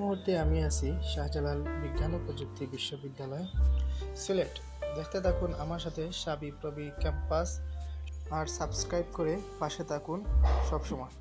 মুহূর্তে আমি আছি শাহজালাল বিজ্ঞান ও প্রযুক্তি বিশ্ববিদ্যালয়, সিলেট। দেখতে থাকুন আমার সাথে সাবি প্রবি ক্যাম্পাস আর সাবস্ক্রাইব করে পাশে থাকুন সবসময়।